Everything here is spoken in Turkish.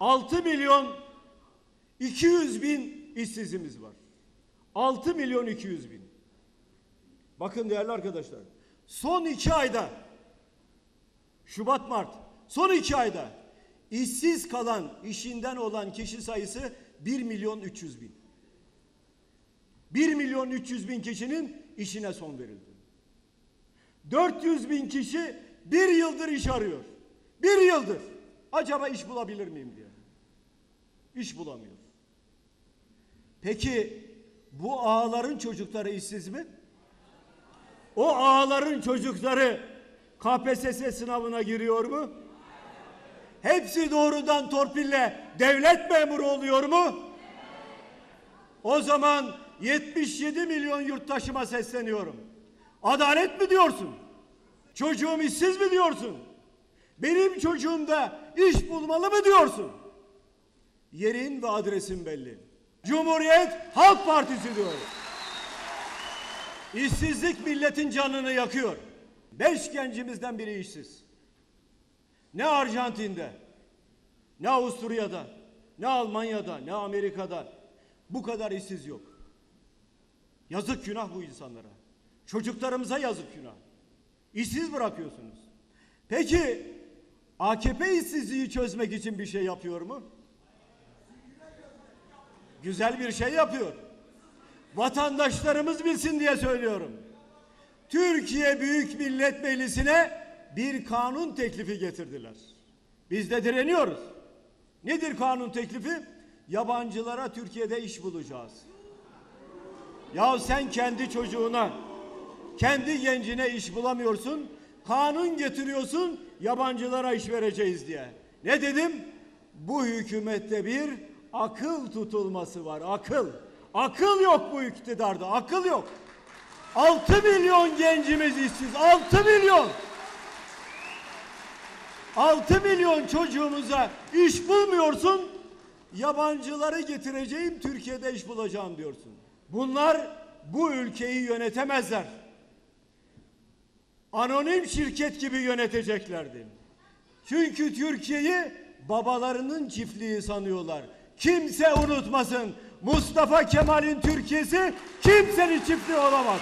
6 milyon 200 bin işsizimiz var. 6 milyon 200 bin. Bakın değerli arkadaşlar. Son iki ayda Şubat Mart son iki ayda işsiz kalan işinden olan kişi sayısı 1 milyon 300 bin. 1 milyon 300 bin kişinin işine son verildi. 400 bin kişi bir yıldır iş arıyor. Bir yıldır. Acaba iş bulabilir miyim diye. İş bulamıyor. Peki bu ağaların çocukları işsiz mi? O ağaların çocukları KPSS sınavına giriyor mu? Hepsi doğrudan torpille devlet memuru oluyor mu? O zaman 77 milyon yurttaşıma sesleniyorum. Adalet mi diyorsun? Çocuğum işsiz mi diyorsun? Benim çocuğum da iş bulmalı mı diyorsun? Yerin ve adresin belli. Cumhuriyet Halk Partisi diyorum. İşsizlik milletin canını yakıyor. Beş gencimizden biri işsiz. Ne Arjantin'de, ne Avusturya'da, ne Almanya'da, ne Amerika'da bu kadar işsiz yok. Yazık günah bu insanlara. Çocuklarımıza yazık günah. İşsiz bırakıyorsunuz. Peki AKP işsizliği çözmek için bir şey yapıyor mu? Güzel bir şey yapıyor. Vatandaşlarımız bilsin diye söylüyorum. Türkiye Büyük Millet Meclisi'ne bir kanun teklifi getirdiler. Biz de direniyoruz. Nedir kanun teklifi? Yabancılara Türkiye'de iş bulacağız. Ya sen kendi çocuğuna, kendi gencine iş bulamıyorsun, kanun getiriyorsun, yabancılara iş vereceğiz diye. Ne dedim? Bu hükümette bir akıl tutulması var, akıl. Akıl yok bu iktidarda, akıl yok. 6 milyon gencimiz işsiz, 6 milyon. 6 milyon çocuğumuza iş bulmuyorsun, yabancıları getireceğim, Türkiye'de iş bulacağım diyorsun. Bunlar bu ülkeyi yönetemezler. Anonim şirket gibi yöneteceklerdi. Çünkü Türkiye'yi babalarının çiftliği sanıyorlar. Kimse unutmasın. Mustafa Kemal'in Türkiye'si kimsenin çiftliği olamaz.